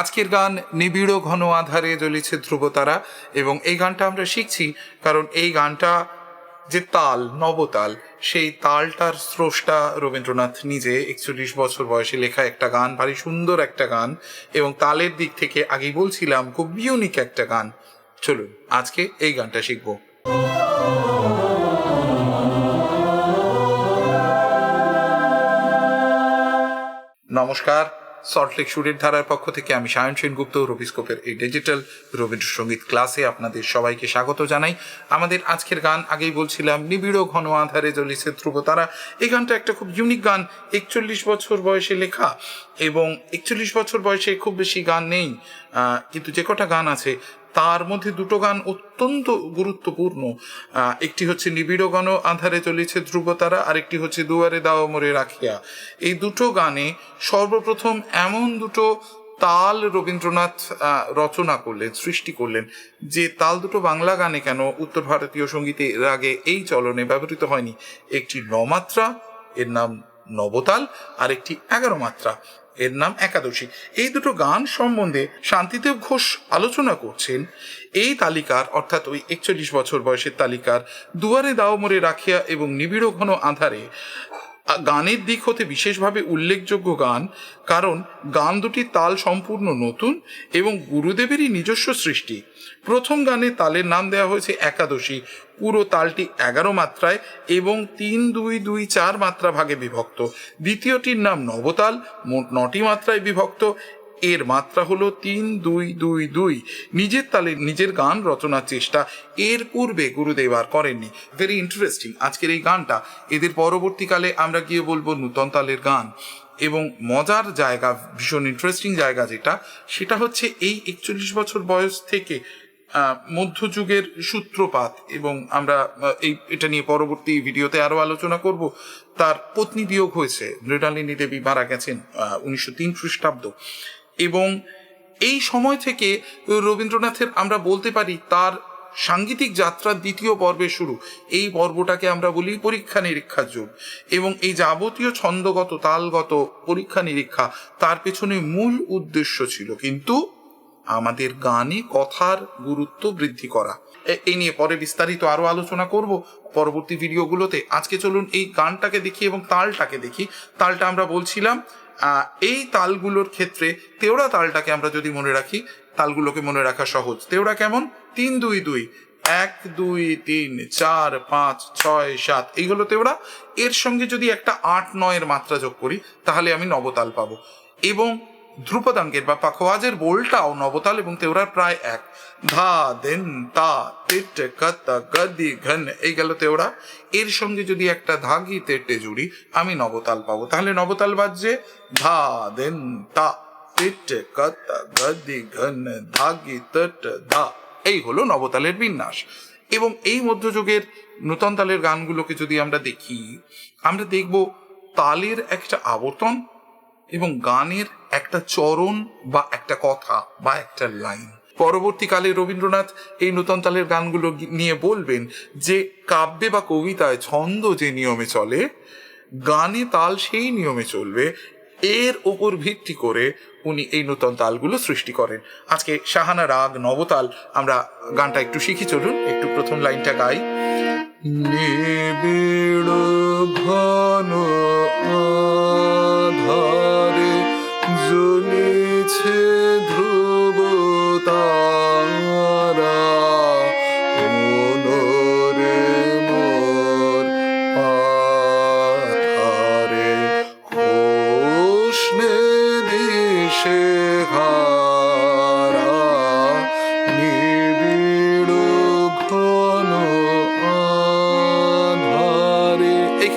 আজকের গান নিবিড় ঘন আধারে জ্বলিছে ধ্রুবতারা, এবং এই গানটা আমরা শিখছি কারণ এই গানটা যে তাল, নবতাল, সেই তালটার স্রষ্টা রবীন্দ্রনাথ নিজে একচল্লিশ বছর বয়সে লেখা একটা গান, ভারী সুন্দর একটা গান, এবং তালের দিক থেকে আগেই বলছিলাম খুব ইউনিক একটা গান। চলুন, আজকে এই গানটা শিখব। নমস্কার সল্টলেক সুরের ধারার পক্ষ থেকে আমি সায়ন সেনগুপ্ত, রবিস্কোপের এই ডিজিটাল রবীন্দ্রসঙ্গীত ক্লাসে আপনাদের সবাইকে স্বাগত জানাই। আমাদের আজকের গান, আগেই বলছিলাম, নিবিড় ঘন আধারে জ্বলিছে ধ্রুবতারা এই গানটা একটা খুব ইউনিক গান, একচল্লিশ বছর বয়সে লেখা এবং একচল্লিশ বছর বয়সে খুব বেশি গান নেই। কিন্তু যে কটা গান আছে তার মধ্যে দুটো গান অত্যন্ত গুরুত্বপূর্ণ। একটি হচ্ছে নিবিড় গণ আধারে চলেছে ধ্রুবতারা, আরেকটি হচ্ছে দুয়ারে দাও মোরে রাখিয়া। এই দুটো গানে সর্বপ্রথম এমন দুটো তাল রবীন্দ্রনাথ রচনা করলেন, সৃষ্টি করলেন, যে তাল দুটো বাংলা গানে কেন উত্তর ভারতীয় সঙ্গীতে এর আগে এই চলনে ব্যবহৃত হয়নি। একটি নমাত্রা, এর নাম নবতাল আর একটি এগারো মাত্রা। এর নাম একাদশী। এই দুটো গান সম্বন্ধে শান্তিদেব ঘোষ আলোচনা করছেন। এই তালিকার, অর্থাৎ ওই একচল্লিশ বছর বয়সের তালিকার, দুয়ারে দাও মোড়ে রাখিয়া এবং নিবিড় ঘন আধারে গানের দিক হতে বিশেষভাবে উল্লেখযোগ্য গান, কারণ গান দুটি তাল সম্পূর্ণ নতুন এবং গুরুদেবেরই নিজস্ব সৃষ্টি। প্রথম গানে তালের নাম দেওয়া হয়েছে একাদশী। পুরো তালটি এগারো মাত্রায় এবং তিন, দুই দুই, চার মাত্রা ভাগে বিভক্ত। দ্বিতীয়টির নাম নবতাল, মোট নটি মাত্রায় বিভক্ত এর মাত্রা হলো তিন, দুই দুই দুই। নিজের তালে নিজের গান রচনার চেষ্টা এর পূর্বে গুরুদেব আর করেননি। ভেরি ইন্টারেস্টিং আজকের এই গানটা। এদের পরবর্তীকালে আমরা গিয়ে বলব নূতন তালের গান। এবং মজার জায়গা, ভীষণ ইন্টারেস্টিং জায়গা যেটা, সেটা হচ্ছে এই একচল্লিশ বছর বয়স থেকে মধ্যযুগের সূত্রপাত। এবং আমরা এই, এটা নিয়ে পরবর্তী ভিডিওতে আরও আলোচনা করব। তার পত্নী বিয়োগ হয়েছে। মৃণালিনী দেবী মারা গেছেন উনিশশো তিন খ্রিস্টাব্দ। এবং এই সময় থেকে রবীন্দ্রনাথের আমরা বলতে পারি তার সাংগীতিক যাত্রার দ্বিতীয় পর্বের শুরু। এই পর্বটাকে আমরা বলি পরীক্ষা নিরীক্ষার যুগ এবং এই যাবতীয় ছন্দগত, তালগত পরীক্ষা নিরীক্ষা তার পেছনে মূল উদ্দেশ্য ছিল। কিন্তু আমাদের গানে কথার গুরুত্ব বৃদ্ধি করা। এই নিয়ে পরে বিস্তারিত আরও আলোচনা করব পরবর্তী ভিডিওগুলোতে আজকে চলুন এই গানটাকে দেখি এবং তালটাকে দেখি। তালটা আমরা বলছিলাম এই তালগুলোর ক্ষেত্রে তেওড়া তালটাকে আমরা যদি মনে রাখি, তালগুলোকে মনে রাখা সহজ। তেওড়া কেমন? তিন, দুই দুই। এক, দুই, তিন, চার, পাঁচ, ছয়, সাত। এইগুলো তেওড়া। এর সঙ্গে যদি একটা আট, নয়ের মাত্রা যোগ করি, তাহলে আমি নবতাল পাবো। এবং ধ্রুপদাঙ্গের বা পাখোয়াজের বোলটাও নবতাল এবং তেওড়ার প্রায় এক। ধা, দেন, তা, তেট, কত, গদি, ঘন, এই গেল তেওড়া এর সঙ্গে যদি একটা ধাগি, তেটে জুড়ি, আমি নবতাল পাবো। তাহলে নবতাল বাজছে ধা, দেন, তা, তেট, কত, গদি, ঘন, ধাগি, তট, ধা। এই হলো নবতালের বিন্যাস। এবং এই মধ্যযুগের নূতন তালের গানগুলোকে যদি আমরা দেখি, আমরা দেখব তালের একটা আবর্তন এবং গানের একটা চরণ বা একটা কথা বা একটা লাইন। পরবর্তীকালে রবীন্দ্রনাথ এই নূতন তালের গানগুলো নিয়ে বলবেন যে, কাব্যে বা কবিতায় ছন্দ যে নিয়মে চলে, গানে তাল সেই নিয়মে চলবে, এর ওপর ভিত্তি করে উনি এই নূতন তালগুলো সৃষ্টি করেন। আজকে সাহানা রাগ নবতাল, আমরা গানটা একটু শিখি, চলুন। একটু প্রথম লাইনটা গাই। নিবিড় ঘন আধারে, জ্বলিছে ধ্রুব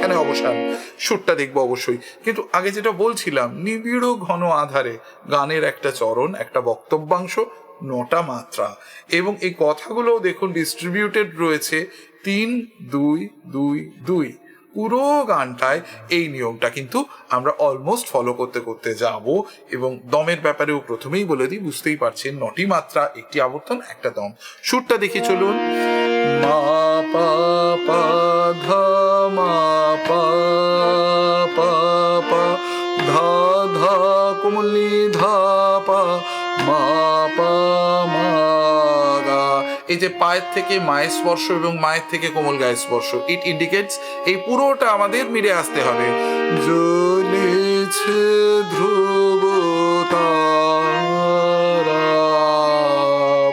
এইখানে অবসান। সুরটা দেখব অবশ্যই। কিন্তু আগে যেটা বলছিলাম, নিবিড় ঘন আধারে গানের একটা চরণ, একটা বক্তব্যাংশ, নটা মাত্রা। এবং এই কথাগুলোও দেখুন ডিস্ট্রিবিউটেড রয়েছে তিন, দুই দুই দুই। পুরো গানটায় এই নিয়মটা কিন্তু আমরা অলমোস্ট ফলো করতে করতে যাব। এবং দমের ব্যাপারেও প্রথমেই বলে দিই, বুঝতেই পারছেন, নটি মাত্রা, একটি আবর্তন, একটা দম। সুরটা দেখে চলুন। মা, পা ধা, মা, পা পা ধা ধা, কুমলি, ধা, পা, মা পা, মা, গা। এই যে পায়ের থেকে মায়ের স্পর্শ এবং মায়ের থেকে কোমল গায়ের স্পর্শ ইট ইন্ডিকেটস এই পুরোটা আমাদের মিলে আসতে হবে। জ্বলেছে ধ্রুব তারা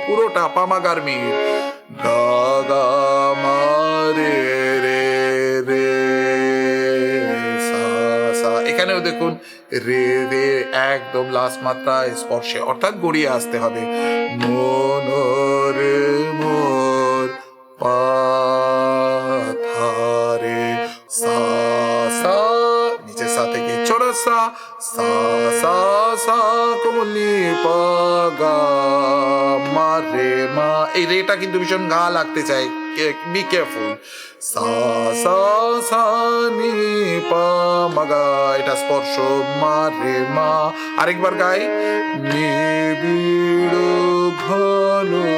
পুরোটা পামাগার সা এখানেও দেখুন, রে রে একদম লাস্ট মাত্রায় স্পর্শে। অর্থাৎ গড়িয়ে আসতে হবে। মন রে মোর পাথারে। সা সা নিচে সা থেকে চড়া সা। সা সা সা, কমলি পাগা। রে মা। এই রেটা কিন্তু ভীষণ গা লাগতে চাই বি কেয়ারফুল সা সা সা, নি, পা মাগা এটা স্পর্শ মা রে মা। আরেকবার গাই। নিবিড় ঘন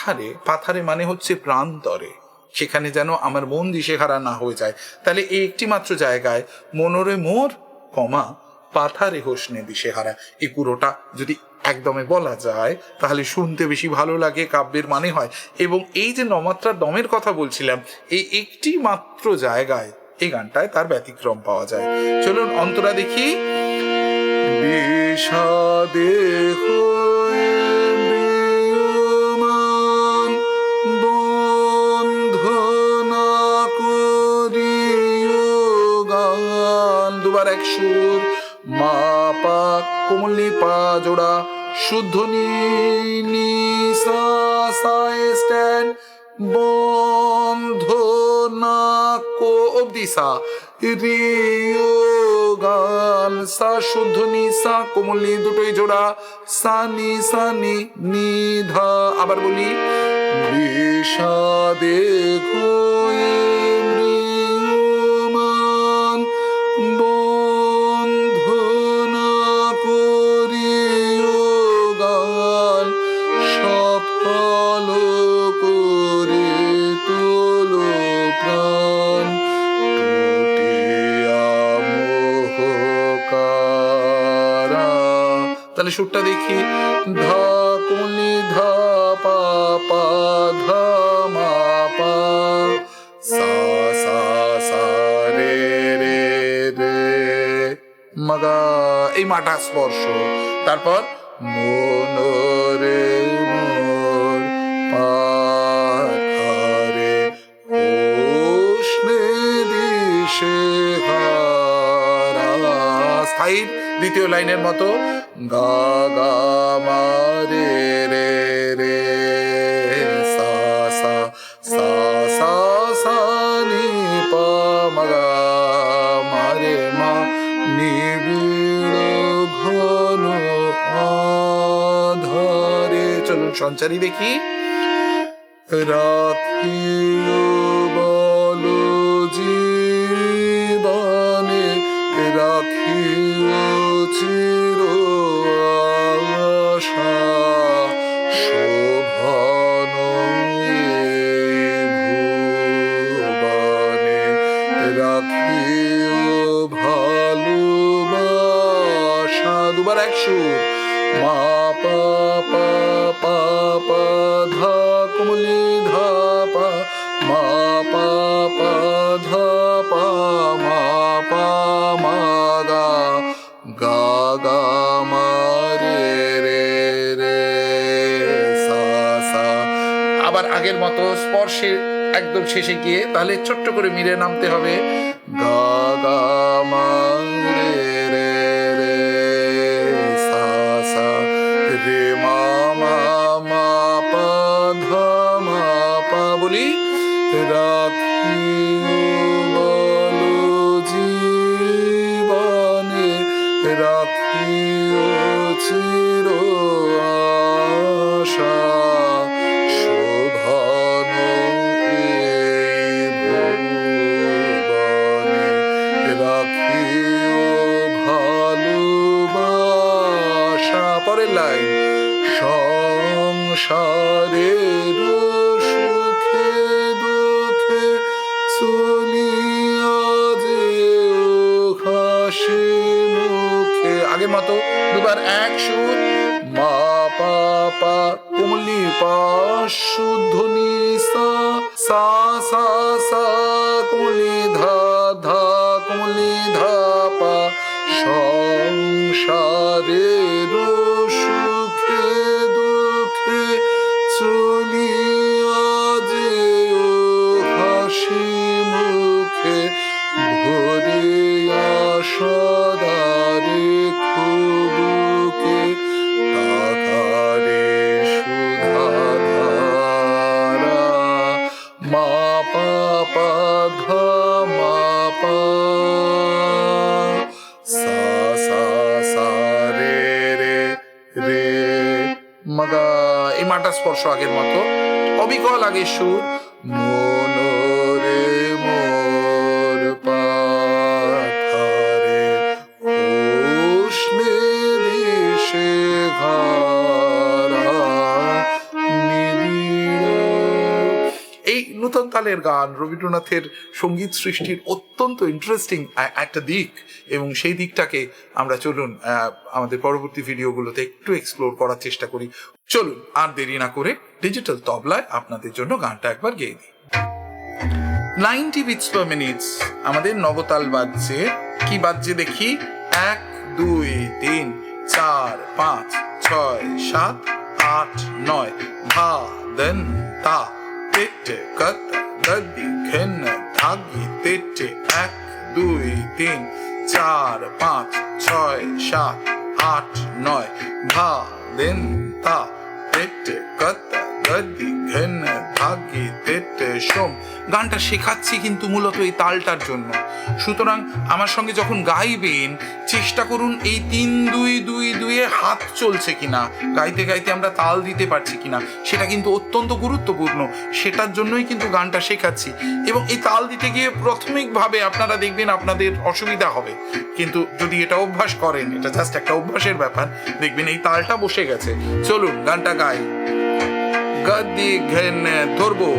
পাথারে পাথারে মানে হচ্ছে প্রান্তরে, সেখানে যেন আমার মন দিশেহারা না হয়ে যায়। তাহলে এই একটি মাত্র জায়গায় মনোরে মোর কমা পাথারে হোসনে দিশেহারা। এই পুরোটা যদি একদমে বলা যায়, তাহলে শুনতে বেশি ভালো লাগে, কাব্যের মানে হয়। এবং এই যে নমাত্রার দমের কথা বলছিলাম, এই একটি মাত্র জায়গায় এই গানটায় তার ব্যতিক্রম পাওয়া যায়। চলুন অন্তরা দেখি। বিষাদে দুবার এক সুর। মা পা কোমলি পা জোড়া, শুদ্ধ নি স্ট্যান্ড বন্ধ না কো অব্দি সা। রিও গান, সা, শুদ্ধ নি, সা, কোমলি দুটোই জোড়া, সা, নি সা, নি নি, ধা। আবার বলি, বিষাদে ঘুয়ে সুরটা দেখি ধা কুনি ধা পা পা ধা মা পা। সা সা সা, রে রে রে। মাগা, এই মাটা স্পর্শ। তারপর, মন, রে মোর হারা। স্থায়ী দ্বিতীয় লাইনের মতো গা সঞ্চারী দেখি রাখিও বলো জীবনে দুবার একশো মা আবার আগের মতো স্পর্শে একদম শেষে গিয়ে তাহলে ছোট্ট করে মিলে নামতে হবে গা গা মা হাসি মুখে। আগে মতো দুবার এক সুর। মা, পা পা কুমলি পা সুধ্বনি সা সা সা সা, কুমলি, ধা ধা, কুমলি, ধা, পা। সংসারে রসু স্পর্শ আগের মতো। অবিকল আগে সুর এই নূতন তালের গান, রবীন্দ্রনাথের সংগীত সৃষ্টির অত্যন্ত ইন্টারেস্টিং একটা দিক। এবং সেই দিকটাকে আমরা চলুন আমাদের পরবর্তী ভিডিওগুলোতে একটু এক্সপ্লোর করার চেষ্টা করি। চলুন, আর দেরি না করে ডিজিটাল তবলায় আপনাদের জন্য গানটা একবার গেয়ে দিই নাইনটি বিটস পার মিনিটস, আমাদের নবতাল বাজছে। কি বাজছে দেখি? এক, দুই, তিন, চার, পাঁচ, ছয়, সাত, আট, নয়, ধা দেন তা। তেটে কত দদি ঘেন ধাগি তেটে, এক, দুই, তিন, চার, পাঁচ, ছয়, সাত, আট, নয়, ভা, দেন, তা তেটে কত গদি ঘেন ধাগি তেটে সোম গানটা শেখাচ্ছি কিন্তু মূলত এই তালটার জন্য। সুতরাং আমার সঙ্গে যখন গাইবেন, চেষ্টা করুন এই তিন, দুই দুই, দুইয়ে হাত চলছে কিনা, গাইতে গাইতে আমরা তাল দিতে পারছি কিনা, সেটা কিন্তু অত্যন্ত গুরুত্বপূর্ণ। সেটার জন্যই কিন্তু গানটা শেখাচ্ছি। এবং এই তাল দিতে গিয়ে প্রাথমিকভাবে আপনারা দেখবেন আপনাদের অসুবিধা হবে। কিন্তু যদি এটা অভ্যাস করেন, এটা জাস্ট একটা অভ্যাসের ব্যাপার, দেখবেন এই তালটা বসে গেছে। চলুন, গানটা গাই। গদি ঘেন ধরবো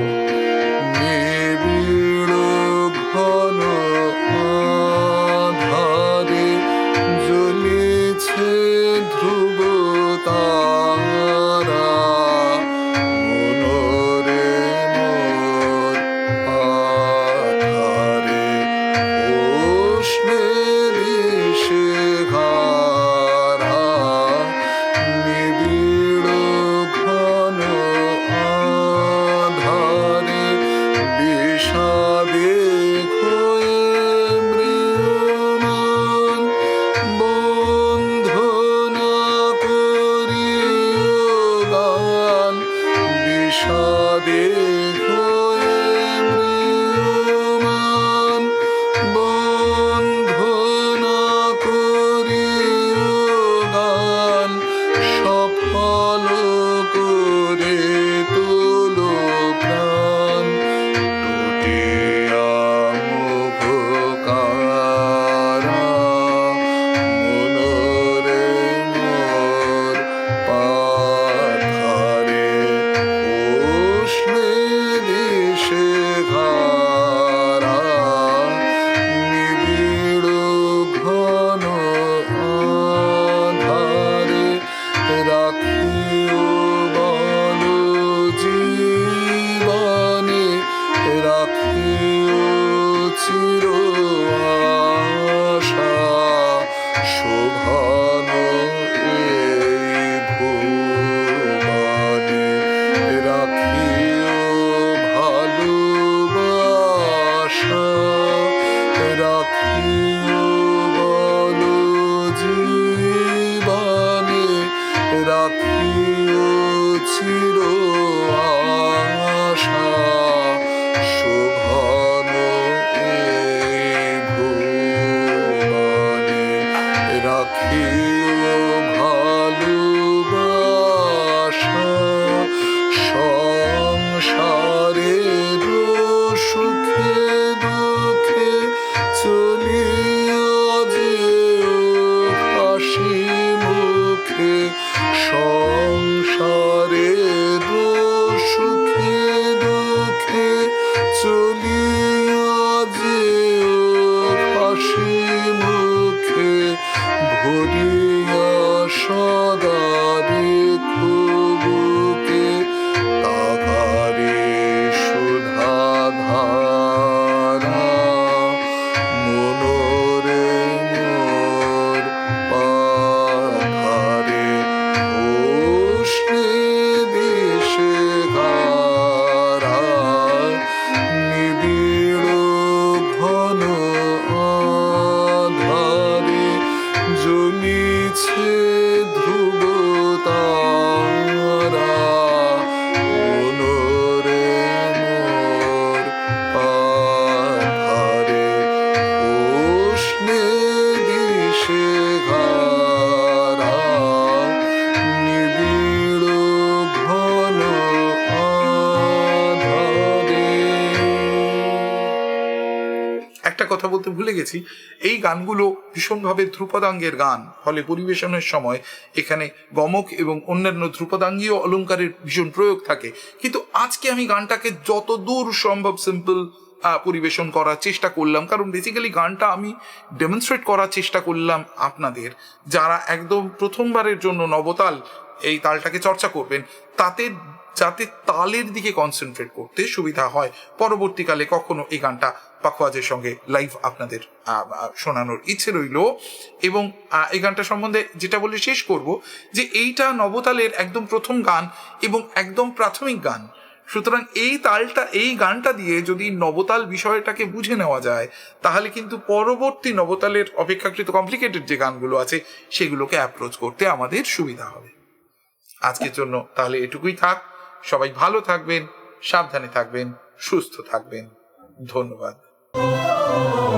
গেছি এই গানগুলো ভীষণভাবে ধ্রুপদাঙ্গের গান। ফলে পরিবেশনের সময় এখানে গমক এবং অন্যান্য ধ্রুপদাঙ্গীয় অলঙ্কারের ভীষণ প্রয়োগ থাকে। কিন্তু আজকে আমি গানটাকে যত দূর সম্ভব সিম্পল পরিবেশন করার চেষ্টা করলাম। কারণ বেসিক্যালি গানটা আমি ডেমনস্ট্রেট করার চেষ্টা করলাম আপনাদের। যারা একদম প্রথমবারের জন্য নবতাল এই তালটাকে চর্চা করবেন, তাতে, যাতে তালের দিকে কনসেন্ট্রেট করতে সুবিধা হয়। পরবর্তীকালে কখনো এই গানটা পাখোয়াজের সঙ্গে লাইভ আপনাদের শোনানোর ইচ্ছে রইল। এবং এই গানটা সম্বন্ধে যেটা বলে শেষ করব যে এইটা নবতালের একদম প্রথম গান এবং একদম প্রাথমিক গান। সুতরাং এই তালটা, এই গানটা দিয়ে যদি নবতাল বিষয়টাকে বুঝে নেওয়া যায়, তাহলে কিন্তু পরবর্তী নবতালের অপেক্ষাকৃত কমপ্লিকেটেড যে গানগুলো আছে, সেগুলোকে অ্যাপ্রোচ করতে আমাদের সুবিধা হবে। আজকের জন্য তাহলে এটুকুই থাক। সবাই ভালো থাকবেন, সাবধানে থাকবেন, সুস্থ থাকবেন। ধন্যবাদ। Oh.